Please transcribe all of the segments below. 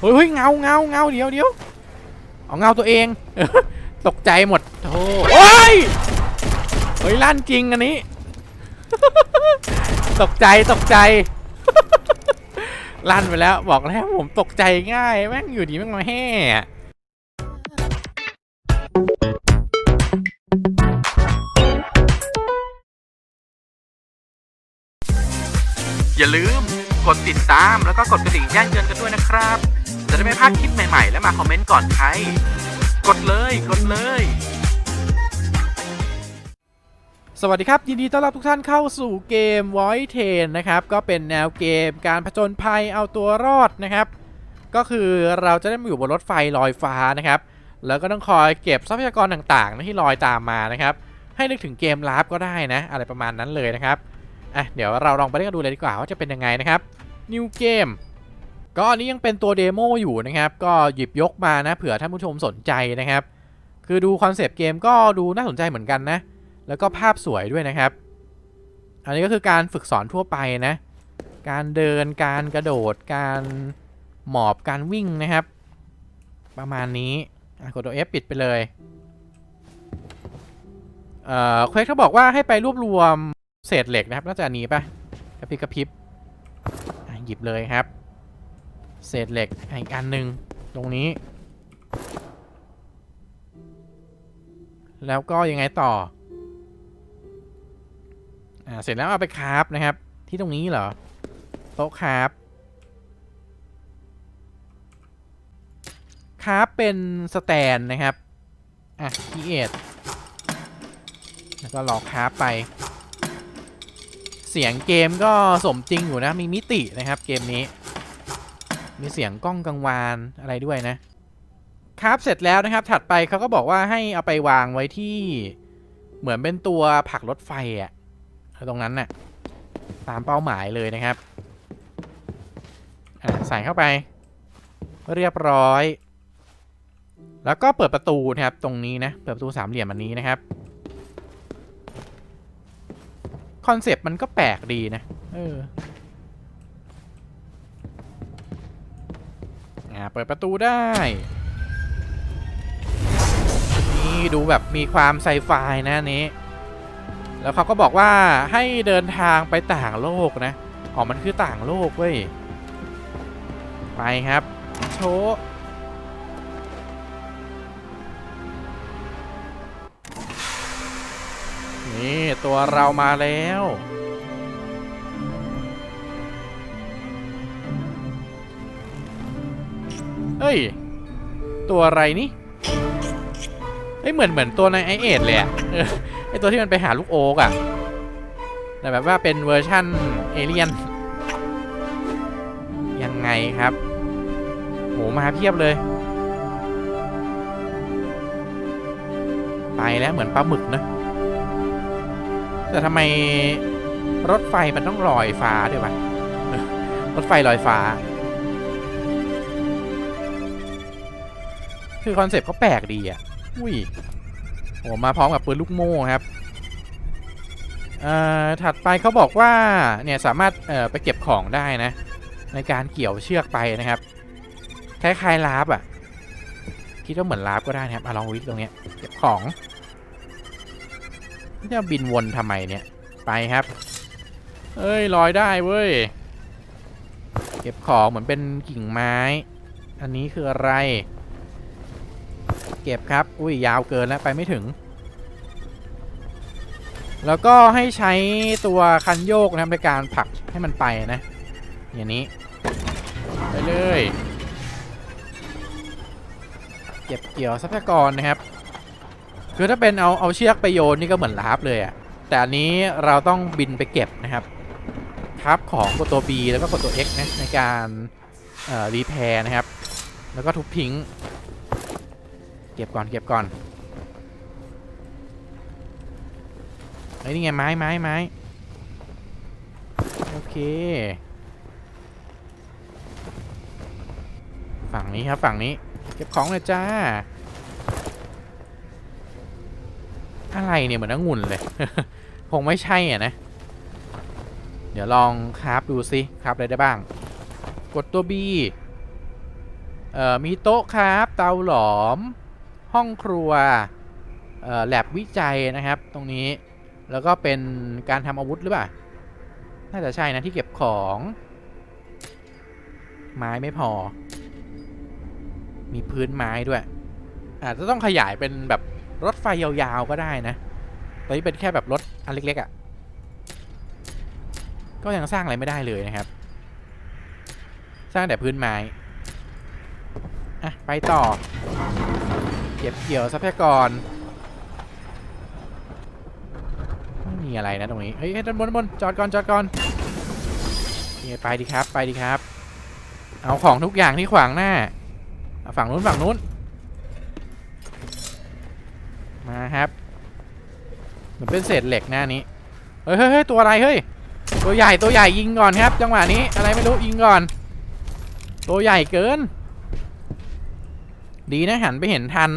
เฮ้ยเฮ้ยเงาเงาเงาเดี๋ยวเดี๋ยวเอาเงาตัวเองตกใจหมดโธ่โอ้ยเฮ้ยลั่นจริงอันนี้ ตกใจตกใจลั่นไปแล้วบอกแล้วผมตกใจง่ายแม่งอยู่ดีแม่งมาแห่อย่าลืมกดติดตามแล้วก็กดกระดิ่งแจ้งเตือนกันด้วยนะครับ จะได้ไม่พลาดคลิปใหม่ๆ และมาคอมเมนต์ก่อนใคร กดเลย กดเลย สวัสดีครับ ยินดีต้อนรับทุกท่านเข้าสู่เกม Void t a n นะครับ ก็เป็นแนวเกมการผจญภัยเอาตัวรอดนะครับ ก็คือเราจะได้มาอยู่บนรถไฟลอยฟ้านะครับ แล้วก็ต้องคอยเก็บทรัพยากรต่างๆนะที่ลอยตามมานะครับ ให้นึกถึงเกมลาฟก็ได้นะ อะไรประมาณนั้นเลยนะครับอะเดี๋ยวเราลองไปเล่นกันดูเลยดีกว่าว่าจะเป็นยังไงนะครับ New Game ก็อันนี้ยังเป็นตัวเดโมอยู่นะครับ ก็หยิบยกมานะเผื่อท่านผู้ชมสนใจนะครับ คือดูคอนเซปต์เกมก็ดูน่าสนใจเหมือนกันนะ แล้วก็ภาพสวยด้วยนะครับ อันนี้ก็คือการฝึกสอนทั่วไปนะ การเดิน การกระโดด การหมอบ การวิ่งนะครับ ประมาณนี้กดตัว F ปิดไปเลย เอ่อเควสเขาบอกว่าให้ไปรวบรวมเศษเหล็กนะครับน่าจะอันนี้ปะกระพริบกระพริบหยิบเลยครับ เศษเหล็กอีกอันหนึ่งตรงนี้ แล้วก็ยังไงต่อ อ่า เสร็จแล้วเอาไปคราฟนะครับ ที่ตรงนี้เหรอ โต๊ะคราฟคราฟเป็นสแตนนะครับ อะพีเอทแล้วก็รอกคราฟไป เสียงเกมก็สมจริงอยู่นะ มีมิตินะครับเกมนี้ มีเสียงกล้องกังวานอะไรด้วยนะ ครับเสร็จแล้วนะครับ ถัดไปเขาก็บอกว่าให้เอาไปวางไว้ที่เหมือนเป็นตัวผักรถไฟอะตรงนั้นน่ะตามเป้าหมายเลยนะครับใส่เข้าไป เรียบร้อย แล้วก็เปิดประตูนะครับ ตรงนี้นะ เปิดประตูสามเหลี่ยมอันนี้นะครับคอนเซปต์มันก็แปลกดีนะ เออ อ่าเปิดประตูได้นี่ดูแบบมีความไซไฟนะนนี้ แล้วเขาก็บอกว่าให้เดินทางไปต่างโลกนะอ๋อมันคือต่างโลกเว้ยไปครับ โชว์นี่ ตัวเรามาแล้ว ฮ้ย ตัวอะไรนี่เฮ้ยเหมือนเหมือนตัวในไอเอดเลยอะไอตัวที่มันไปหาลูกโอ๊กอะแต่แบบว่าเป็นเวอร์ชั่นเอเลียน ยังไงครับโหมาเพียบเลย ไปแล้วเหมือนปลาหมึกนะแต่ทำไมรถไฟมันต้องลอยฟ้าด้วยวะรถไฟลอยฟ้า คือคอนเซปต์เขาแปลกดีอะ อุ้ยโหมาพร้อมกับปืนลูกโม่ครับอ่อถัดไปเขาบอกว่าเนี่ยสามารถเอ่อไปเก็บของได้นะ ในการเกี่ยวเชือกไปนะครับคล้ายๆลาบอะ คิดว่าเหมือนลาบก็ได้นะครับอลองวิทตรงเนี้ยเก็บของจะบินวนทำไมเนี่ยไปครับเอ้ยลอยได้เว้ยเก็บของเหมือนเป็นกิ่งไม้ อันนี้คืออะไร ก็บครับ อุ้ยยาวเกินแล้วไปไม่ถึง แล้วก็ให้ใช้ตัวคันโยกนะครับในการผลักให้มันไปนะ อย่างนี้ ไปเลย เก็บเกี่ยวทรัพยากรนะครับ คือถ้าเป็นเอาเอาเชือกไปโยนนี่ก็เหมือนลาฟเลยอะแต่อันนี้เราต้องบินไปเก็บนะครับครับของกดตัว B แล้วก็กดตัว X นะในการรีแพร์นะครับ แล้วก็ทุบทิ้ง เก็บก่อนเก็บก่อนไอ้ยนี่ไงไม้ไม้ไม้โอเค ฝั่งนี้ครับฝั่งนี้ เก็บของเลยจ้า อะไรเนี่ยเหมือนองุ่นเลย คงไม่ใช่อะนะ เดี๋ยวลองคราฟดูซิคราฟอะไรได้บ้าง กดตัว B เอ่อมีโต๊ะครับ เตาหลอม ห้องครัวเอ่อแลบวิจัยนะครับ ตรงนี้แล้วก็เป็นการทำอาวุธหรือเปล่า น่าจะใช่นะที่เก็บของ ไม้ไม่พอ มีพื้นไม้ด้วย อาจจะต้องขยายเป็นแบบรถไฟยาวๆก็ได้นะตอนนี้เป็นแค่แบบรถอันเล็กๆอะ่ะ ก็ยังสร้างอะไรไม่ได้เลยนะครับ สร้างแต่พื้นไม้ อะ ไปต่อ เก็บเกี่ยวทรัพยากรไม่มีอะไรนะตรงนี้เฮ้ยเฮ้ยด้านบนด้านบนจอดก่อนจอดก่อนนี่ไปดีครับไปดีครับ เอาของทุกอย่างที่ขวางหน้าเอาฝั่งนู้นฝั่งนู้น มาครับเหมือนเป็นเศษเหล็กหน้านี้ เฮ้ยเฮ้ยเฮ้ยตัวอะไรเฮ้ย ตัวใหญ่ตัวใหญ่ยิงก่อนครับ จังหวะนี้อะไรไม่รู้ยิงก่อน ตัวใหญ่เกิน ดีนะหันไปเห็นทัน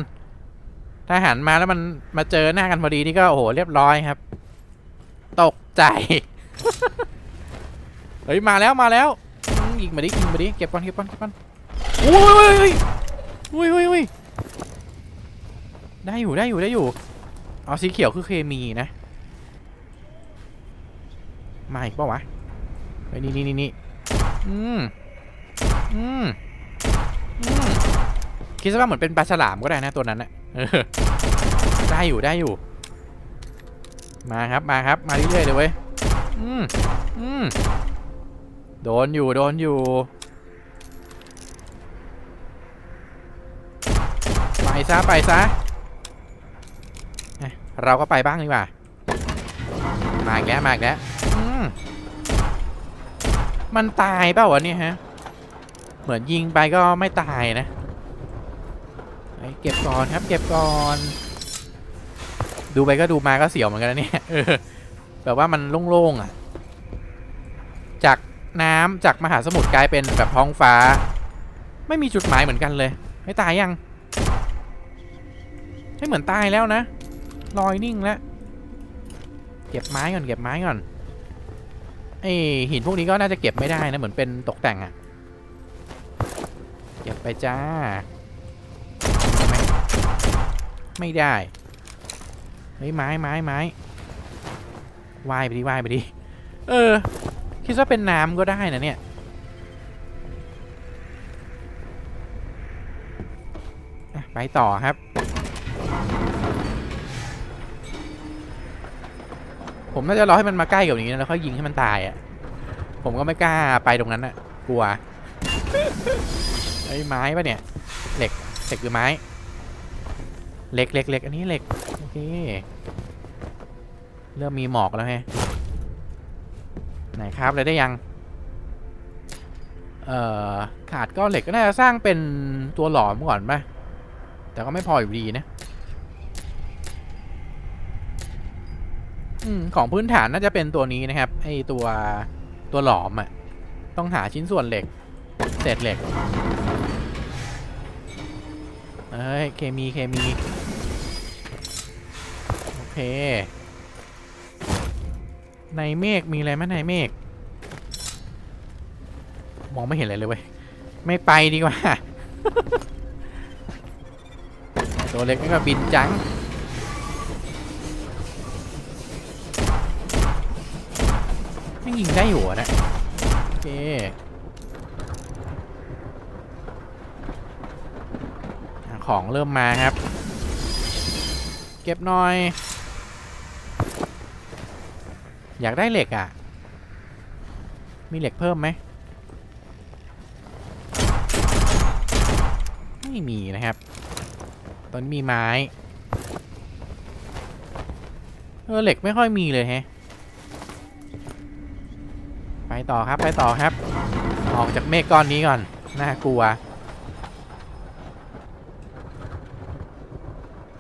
ถ้าหันมาแล้วมันมาเจอหน้ากันพอดีนี่ก็โอ้โหเรียบร้อยครับ ตกใจ เฮ้ยมาแล้วมาแล้วอืมยิงมาดิยิงมาดิเก็บก่อนเก็บก่อนเก็บก่อนอุ้ยอุ้ยอุ้ยอุ้ยได้อยู่ได้อยู่ได้อยู่เอาสีเขียวคือเคมีนะ มาอีกป่าวะไปนี่นี่นี่นี่อืมอืม คิดซะว่าเหมือนเป็นปลาฉลามก็ได้นะตัวนั้นนะเออได้อยู่ได้อยู่ มาครับมาครับ มาเรื่อยๆเลยเว้ยอืมอืมโดนอยู่โดนอยู่ไปซะไปซะเราก็ไปบ้างดีกว่า มาอีกแล้วมาอีกแล้วมมันตายเปล่าวะเนี่ยฮะ เหมือนยิงไปก็ไม่ตายนะ เก็บก่อนครับ เก็บก่อน ดูไปก็ดูมาก็เสียวเหมือนกันนะเนี่ยแบบว่ามันโล่งๆอะ จากน้ำจากมหาสมุทรกลายเป็นแบบท้องฟ้า ไม่มีจุดหมายเหมือนกันเลย ไม่ตายยังไม่เหมือนตายแล้วนะลอยนิ่งแล้วเก็บไม้ก่อนเก็บไม้ก่อนไอหินพวกนี้ก็น่าจะเก็บไม่ได้นะเหมือนเป็นตกแต่งอะเก็บไปจ้า ไม่ได้เฮ้ยไม้ไม้ไม้ว่ายไปดิว่ายไปดิเออ คิดว่าเป็นน้ำก็ได้นะเนี่ยไปต่อครับ ผมน่าจะรอให้มันมาใกล้กับอย่างนี้นะแล้วค่อยยิงให้มันตายอะ ผมก็ไม่กล้าไปตรงนั้นอะ กลัวไอ้ไม้ปะเนี่ย เหล็กเหล็กหรือไม้ เหล็กเหล็กเหล็กอันนี้เหล็ก โอเค เริ่มมีหมอกแล้วไงไหนครับเลยได้ยัง เอ่อ ขาดก้อนเหล็กก็น่าจะสร้างเป็นตัวหลอมก่อนป่ะ แต่ก็ไม่พออยู่ดีนะอืมของพื้นฐานน่าจะเป็นตัวนี้นะครับ ไอตัวตัวหลอมอะ่ะ ต้องหาชิ้นส่วนเหล็ก เศษเหล็ก เอ้ย เคมี เคมี เค ในเมฆมีอะไรไหมในเมฆมองไม่เห็นอะไรเลยเว้ย ไม่ไปดีกว่า ตัวเล็กก็บินจังไม่ยิงได้อยู่อะนะ โอเคของเริ่มมาครับ เก็บหน่อย อยากได้เหล็กอะ มีเหล็กเพิ่มไหม ไม่มีนะครับ ตอนนี้มีไม้ เออเหล็กไม่ค่อยมีเลยแฮะ ไปต่อครับไปต่อครับ ออกจากเมฆก้อนนี้ก่อน น่ากลัว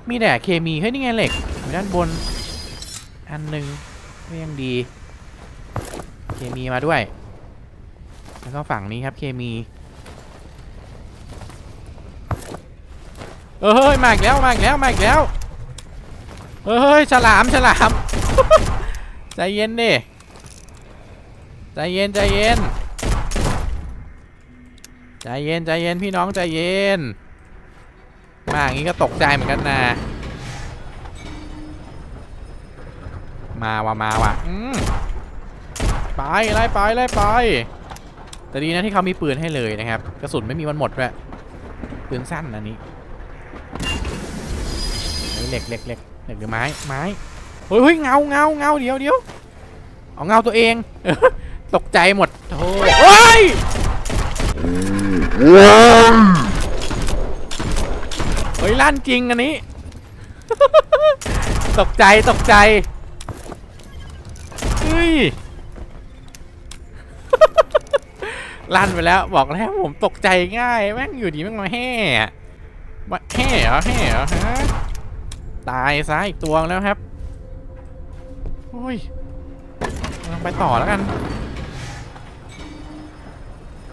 มีแต่เคมีเฮ้ยนี่ไงเหล็กอยู่ด้านบน อันหนึ่ง ก็ยังดี เคมีมาด้วย แล้วก็ฝั่งนี้ครับเคมี เออเฮ้ยมาอีกแล้วมาอีกแล้วมาอีกแล้วเออเฮ้ยฉลามฉลาม ใจเย็นดิ ใจเย็นใจเย็น ใจเย็นใจเย็นพี่น้องใจเย็น มาอย่างนี้ก็ตกใจเหมือนกันนะ มาว่ะมาว่ะอืมไปไล่ไปไล่ไปแต่ดีนะที่เขามีปืนให้เลยนะครับ กระสุนไม่มีวันหมดด้วยปืนสั้นอันนี้เหล็กเหล็กเหล็กเหล็กหรือไม้ไม้เฮ้ยเงาเงาเงาเดี๋ยวเดี๋ยวเอาเงาตัวเองตกใจหมดโธ่เฮ้ยเฮ้ยลั่นจริงอันนี้ ตกใจตกใจ ฮ้ย ลั่นไปแล้วบอกแล้วผมตกใจง่าย แม่งอยู่ดีแม่งมาแห่มาแห่เหรอแห่เหรอฮะตายซะอีกตัวแล้วครับโอ้ยลองไปต่อแล้วกัน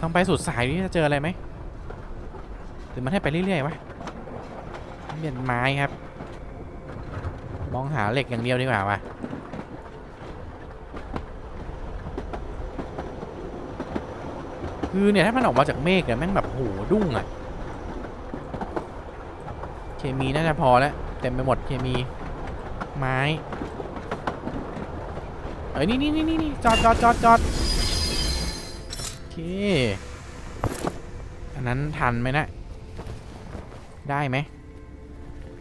ลองไปสุดสายนี่จะเจออะไรไหมหรือมันให้ไปเรื่อยๆวะเปลี่ยนไม้ครับ มองหาเหล็กอย่างเดียวดีกว่าวะ คือเนี่ยถ้ามันออกมาจากเมฆเนี่ยแม่งแบบโหดุ้งอะเคมีน่าจะพอแล้วเต็มไปหมดเคมี ไม้เอ้ยนี่นี่นี่นี่จอดจอดจอดจอดโอเค อันนั้นทันไหมนะ ได้ไหม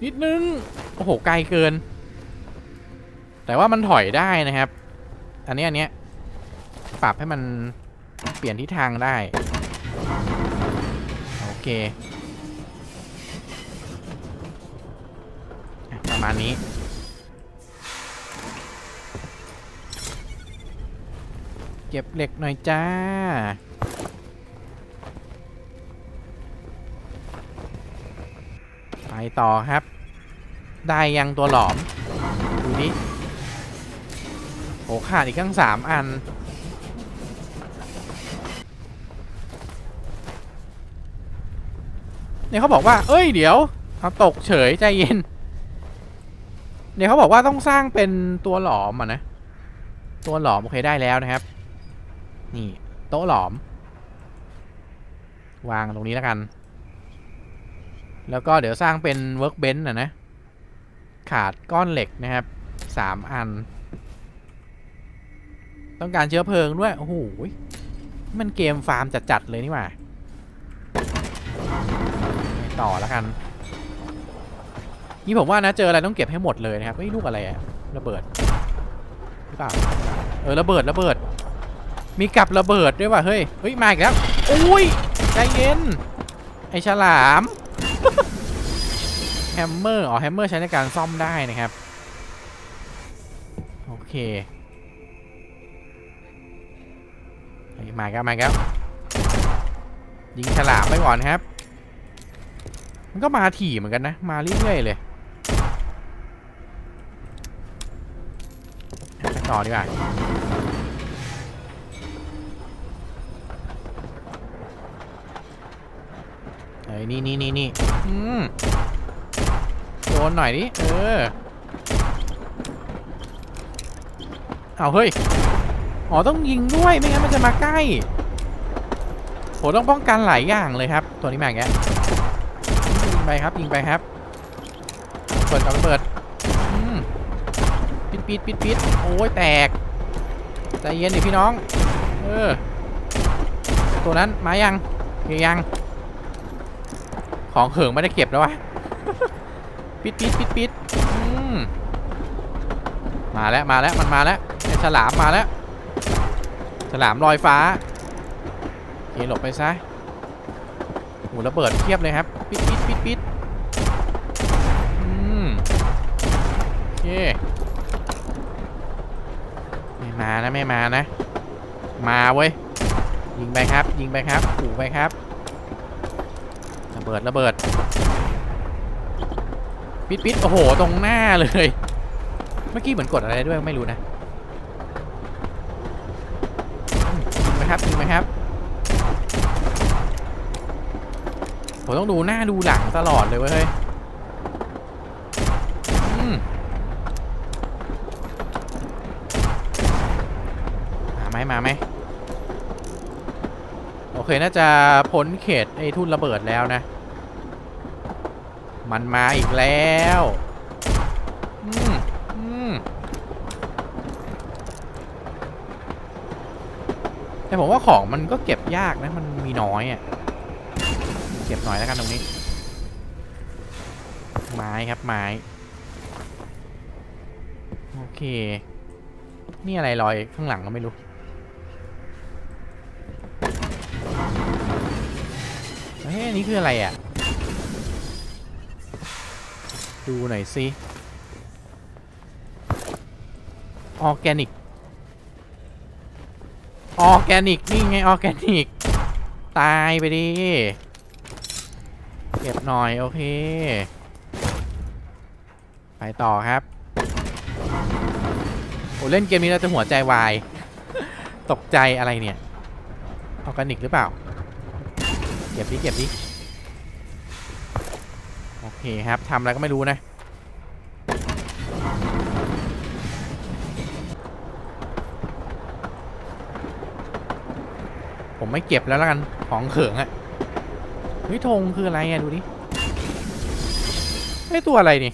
นิดนึง โอ้โห ไกลเกิน แต่ว่ามันถอยได้นะครับ อันนี้อันเนี้ยปรับให้มัน เปลี่ยนทิศทางได้ โอเค ประมาณนี้ เก็บเหล็กหน่อยจ้าไปต่อครับ ได้ยังตัวหลอม ดูดิโอ้ขาดอีกตั้งสามอัน เนี่ยเขาบอกว่า เอ้ยเดี๋ยวเอาตกเฉยใจเย็น เนี่ยเขาบอกว่าต้องสร้างเป็นตัวหลอมอะนะ ตัวหลอมโอเคได้แล้วนะครับ นี่โต๊ะหลอม วางตรงนี้แล้วกัน แล้วก็เดี๋ยวสร้างเป็น workbench นะนะ ขาดก้อนเหล็กนะครับสามอัน ต้องการเชื้อเพลิงด้วย โอ้โห มันเกมฟาร์มจัดๆเลยนี่หว่า ต่อแล้วกัน นี่ผมว่านะเจออะไรต้องเก็บให้หมดเลยนะครับเฮ้ยลูกอะไรอะระเบิดหรือเปล่าเออระเบิดระเบิด มีกับระเบิดด้วยว่ะเฮ้ยเฮ้ยมาอีกแล้วอุ้ยใจเย็นไอฉลามแฮมเมอร์อ๋อแฮมเมอร์ใช้ในการซ่อมได้นะครับโอเคมาแล้วมาแล้วยิงฉลามไปก่อนครับ มันก็มาถี่เหมือนกันนะ มาเรื่อยๆเลยต่อดีกว่าเฮ้ยนี่นี่นี่นี่อืมโดนหน่อยดิ เออ เอาเฮ้ย อ๋อต้องยิงด้วย ไม่งั้นมันจะมาใกล้โหต้องป้องกันหลายอย่างเลยครับ ตัวนี้มาอย่างเงี้ยยิง ไปครับยิงไปครับ เปิดกับเปิดปิดปิดปิดปิดโอ้ยแตกใจเย็นดิพี่น้อง เออ ตัวนั้นมายังเกียยัง ของเขิงไม่ได้เก็บแล้ววะปิดปิดปิดปิดมมาแล้วมาแล้วมันมาแล้วไอฉลามมาแล้ว ฉลามลอยฟ้าเคหลบไปซะโหระเบิดเทียบเลยครับ ปิดปิด ปิดอืมโอเคไม่มานะไม่มานะ มาเว้ย ยิงไปครับ ยิงไปครับขู่ไปครับ ระเบิดระเบิด ปิดปิดโอ้โห ตรงหน้าเลย เมื่อกี้เหมือนกดอะไรด้วยไม่รู้นะยิงไหมครับยิงไหมครับ ผมต้องดูหน้าดูหลังตลอดเลยเว้ยมมาไหมมาไหมโอเค น่าจะพ้นเขตไอ้ทุ่นระเบิดแล้วนะ มันมาอีกแล้วอืมอืมแต่ผมว่าของมันก็เก็บยากนะ มันมีน้อยอะ่ะ เก็บหน่อยแล้วกันตรงนี้ ไม้ครับไม้ โอเค นี่อะไรลอยข้างหลังก็ไม่รู้ เฮ้ยนนี้คืออะไรอะ ดูหน่อยสิออร์แกนิก ออร์แกนิก นี่ไงออร์แกนิก ตายไปดิ ก็บหน่อย โอเค ไปต่อครับ โอ้เล่นเกมนี้เราจะหัวใจวาย ตกใจอะไรเนี่ยออร์แกนิกหรือเปล่า เก็บดิเก็บดิโอเคครับทำอะไรก็ไม่รู้นะผมไม่เก็บแล้วละกันของเขิงอะะเฮ้ยธงคืออะไรอะดูดิไอตัวอะไรนี่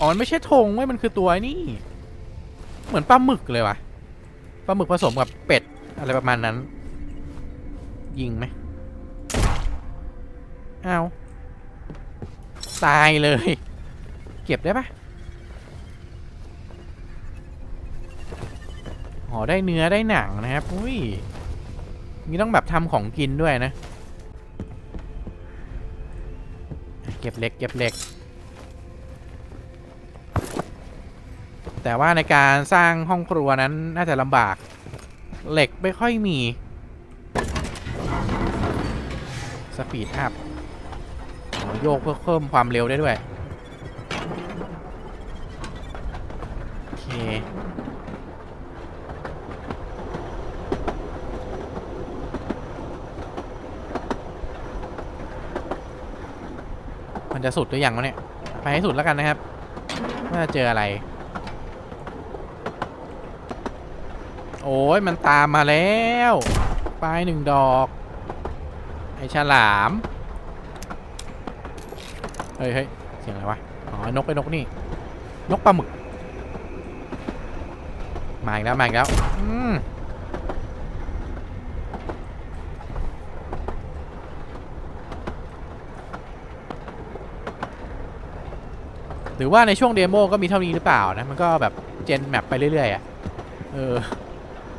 อ๋อไม่ใช่ธงเว้ยมันคือตัวไอ้นี่ เหมือนปลาหมึกเลยวะปลาหมึกผสมกับเป็ดอะไรประมาณนั้น ยิงไหมเอาตายเลย เก็บได้ปะอ๋อได้เนื้อได้หนังนะครับ อุ้ย นี่ต้องแบบทำของกินด้วยนะ เก็บเหล็กเก็บเหล็ก แต่ว่าในการสร้างห้องครัวนั้นน่าจะลำบาก เหล็กไม่ค่อยมี สปีดอัพโยกเพื่อเพิ่มความเร็วได้ด้วยโอเค มันจะสุดหรือยังวะเนี่ย ไปให้สุดแล้วกันนะครับว่าจะเจออะไร โอ้ยมันตามมาแล้วปลายหนึ่งดอก ไอฉลาม เฮ้ยเฮ้ยเสียงอะไรวะ อ๋อ นกไปนกนี่ นกปลาหมึก มาอีกแล้ว มาอีกแล้ว อืม หรือว่าในช่วงเดโมก็มีเท่านี้หรือเปล่านะ มันก็แบบเจนแมปไปเรื่อยๆอะ่ะเออ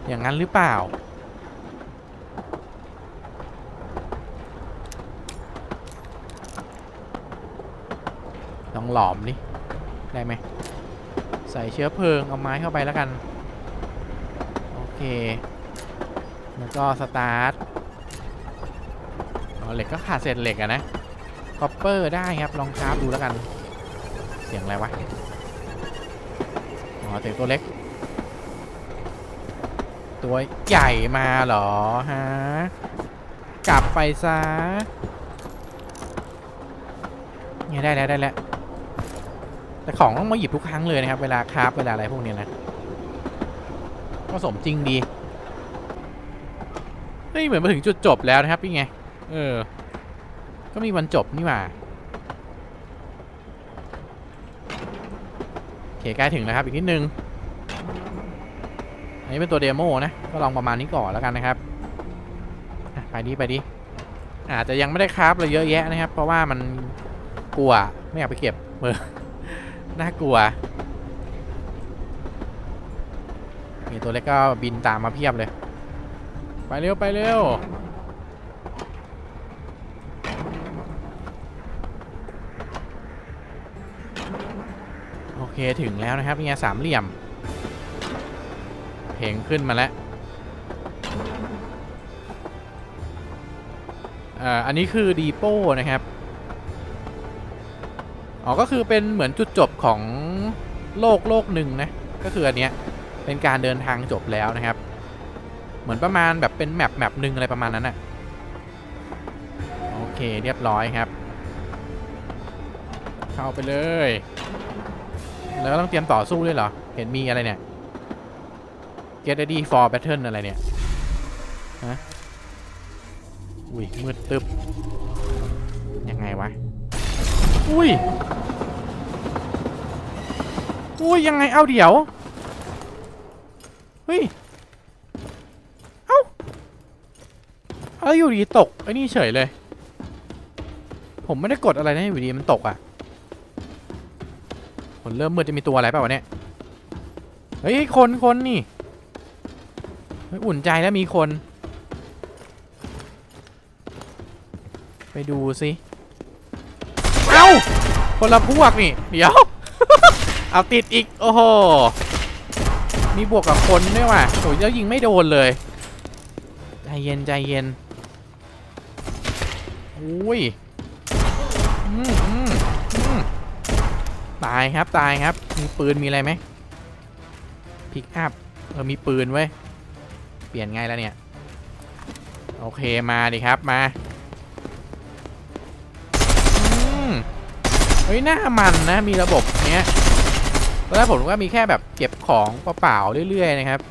อย่างนั้นหรือเปล่า ลองหลอมดิได้ไหม ใส่เชื้อเพลิง เอาไม้เข้าไปแล้วกัน โอเค แล้วก็สตาร์ทเหล็กก็ขาดเศษเหล็กอะนะคอปเปอร์ได้ครับ ลองคราฟดูแล้วกัน สียงอะไรวะ อ๋อเสียงตัวเล็ก ตัวใหญ่มาเหรอฮะ กลับไปซะเนี่ยได้แล้วได้แล้ว แต่ของต้องมาหยิบทุกครั้งเลยนะครับ เวลาคราฟเวลาอะไรพวกเนี้ยนะ ก็สมจริงดี เฮ้ยเหมือนมาถึงจุดจบแล้วนะครับนี่ไง เออ ก็มีวันจบนี่หว่าโอ เคใกล้ถึงแล้วครับอีกนิดนึง อันนี้เป็นตัวเดโมนะ ก็ลองประมาณนี้ก่อนแล้วกันนะครับ ไปดิไปดิอาจจะยังไม่ได้คราฟเลยเยอะแยะนะครับ เพราะว่ามันกลัวไม่อยากไปเก็บเออน่ากลัวมีตัวเล็กก็บินตามมาเพียบเลย ไปเร็วไปเร็ว โอเค ถึงแล้วนะครับนี่ไงสามเหลี่ยม เพลงขึ้นมาแล้วอ่าอันนี้คือดีโป้นะครับ อ๋อ ก็คือเป็นเหมือนจุดจบของโลกโลกหนึ่งนะ ก็คืออันเนี้ยเป็นการเดินทางจบแล้วนะครับ เหมือนประมาณแบบเป็นแมปแมปหนึ่งอะไรประมาณนั้นอะโอเคเรียบร้อยครับ เข้าไปเลย แล้วต้องเตรียมต่อสู้ด้วยเหรอ เห็นมีอะไรเนี่ย get ready for battle อะไรเนี่ย ฮะ อุ้ย มืดตึบ ยังไงวะ อุ้ย อุ้ย ยังไง เอาเดี๋ยว เฮ้ย เอ้า เอาอยู่ดีตก ไอ้นี่เฉยเลย ผมไม่ได้กดอะไรนะอยู่ดีมันตกอะ ผมเริ่มมืดจะมีตัวอะไรเปล่าวะเนี่ยเฮ้ยคนคนนี่เฮ้ยอุ่นใจแล้วมีคน ไปดูสิเอ้าคนละพวกนี่เดี๋ยวเอาติดอีกโอ้โหมีบวกกับคนด้วยว่ะโอ้ยแล้วยิงไม่โดนเลยใจเย็นใจเย็นอุ้ยอืมอืมอืม ตายครับตายครับ มีปืนมีอะไรไหมพิกอัพเออมีปืนเว้ยเปลี่ยนไงแล้วเนี่ย โอเคมาดิครับมาอืมเฮ้ยหน้ามันนะมีระบบเนี้ยตอนแรกผมว่ามีแค่แบบเก็บของเปล่าๆเรื่อยๆนะครับ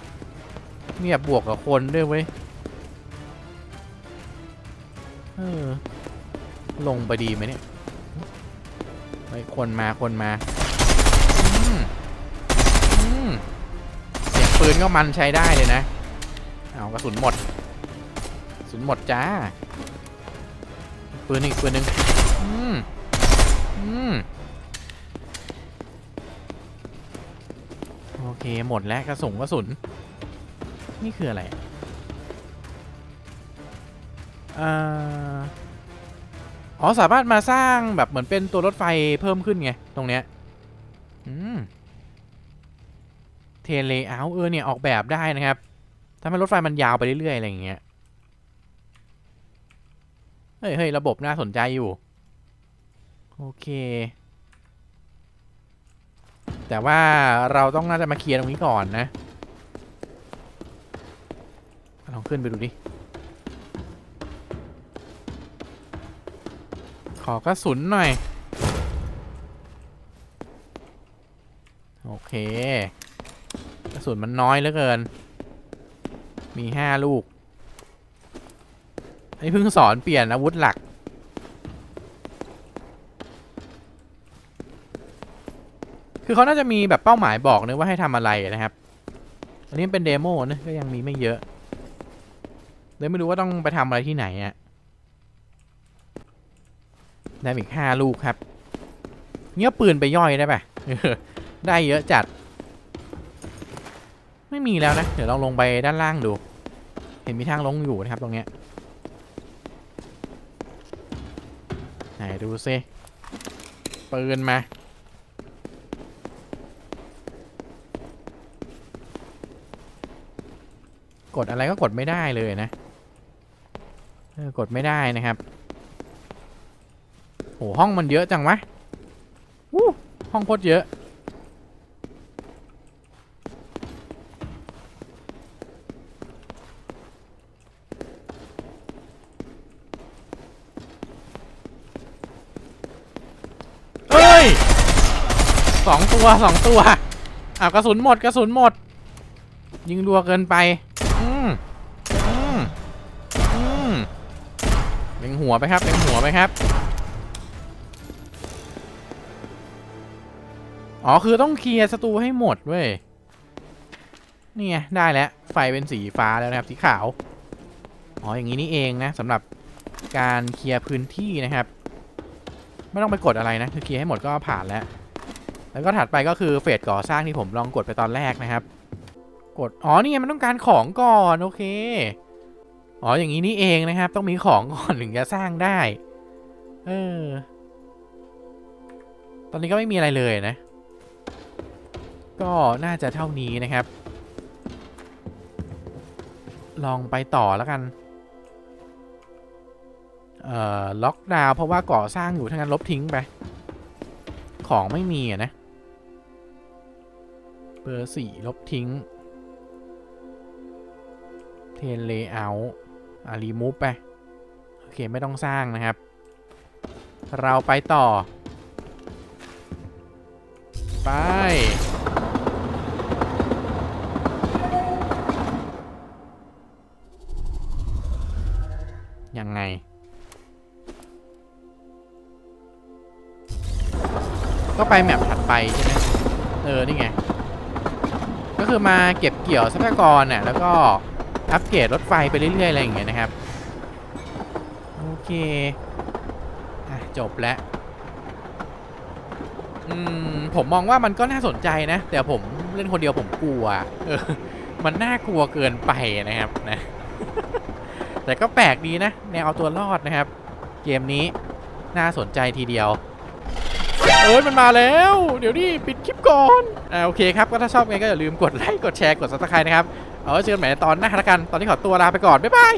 มีแบบบวกกับคนด้วยเว้ยเออลงไปดีไหมเนี่ย เฮ้ยคนมาคนมาอืมอืมเสียงปืนก็มันใช้ได้เลยนะ เอากระสุนหมดกระสุนหมดจ้า ปืนอีกปืนหนึ่งอืมอืมโอเคหมดแล้วกระสุนกระสุน นี่คืออะไร อ่า อ๋อสามารถมาสร้างแบบเหมือนเป็นตัวรถไฟเพิ่มขึ้นไง ตรงเนี้ยอืมเทเลเอาเออเนี่ยออกแบบได้นะครับทำให้รถไฟมันยาวไปเรื่อยๆอะไรอย่างเงี้ยเฮ้ยเฮ้ยระบบน่าสนใจอยู่ โอเค แต่ว่าเราต้องน่าจะมาเคลียร์ตรงนี้ก่อนนะลองขึ้นไปดูดิ ขอกระสุนหน่อย โอเค กระสุนมันน้อยเหลือเกิน มีห้าลูกอันนี้เพิ่งสอนเปลี่ยนอาวุธหลัก คือเขาน่าจะมีแบบเป้าหมายบอกนะว่าให้ทำอะไรนะครับ อันนี้เป็นเดโมนะก็ยังมีไม่เยอะเลยไม่รู้ว่าต้องไปทำอะไรที่ไหนอะ่ะ ได้อีกห้าลูกครับเงี้ยปืนไปย่อยได้ปะได้เยอะจัด ไม่มีแล้วนะ เดี๋ยวลองลงไปด้านล่างดู เห็นมีทางลงอยู่นะครับตรงเนี้ยไหนดูซิปืนมากดอะไรก็กดไม่ได้เลยนะกดไม่ได้นะครับ โหห้องมันเยอะจังวะวู้ห้องโคตรเยอะ เอ้ยสองตัวสองตัวอ้าวกระสุนหมดกระสุนหมด ยิงรัวเกินไป อืมอืมอืมเล็งหัวไปครับเล็งหัวไปครับ อ๋อ คือต้องเคลียร์ศัตรูให้หมดเว้ย นี่ไง ได้แล้ว ไฟเป็นสีฟ้าแล้วนะครับ สีขาว อ๋อ อย่างนี้นี่เองนะสำหรับการเคลียร์พื้นที่นะครับ ไม่ต้องไปกดอะไรนะ คือเคลียร์ให้หมดก็ผ่านแล้ว แล้วก็ถัดไปก็คือเฟสก่อสร้างที่ผมลองกดไปตอนแรกนะครับ กด อ๋อ นี่ไง มันต้องการของก่อน โอเค อ๋อ อย่างนี้นี่เองนะครับ ต้องมีของก่อนถึงจะสร้างได้ เออ ตอนนี้ก็ไม่มีอะไรเลยนะ ก็น่าจะเท่านี้นะครับ ลองไปต่อแล้วกัน เอ่อ ล็อกดาวเพราะว่าก่อสร้างอยู่ทั้งนั้นลบทิ้งไป ของไม่มีอะนะเบอร์สี่ลบทิ้ง เทนเลเยอร์อะรีมูฟไป โอเค ไม่ต้องสร้างนะครับ เราไปต่อ ไป ก็ไปแมปถัดไปใช่ไหมเออ นี่ไง ก็คือมาเก็บเกี่ยวทรัพยากรน่ะแล้วก็อัปเกรดรถไฟไปเรื่อยๆอะไรอย่างเงี้ยนะครับ โอเคอะจบแล้วอืมผมมองว่ามันก็น่าสนใจนะ แต่ผมเล่นคนเดียวผมกลัว เออ มันน่ากลัวเกินไปนะครับนะ แต่ก็แปลกดีนะ แนวเอาตัวรอดนะครับ เกมนี้น่าสนใจทีเดียว เอ้ยมันมาแล้ว เดี๋ยวนี่ปิดคลิปก่อนอ่าโอเคครับก็ถ้าชอบไงก็อย่าลืมกดไลค์กดแชร์กดซับสไครต์นะครับเอาไว้เจอกันใหม่ในตอนหน้าละกันตอนนี้ขอตัวลาไปก่อนบ๊ายบาย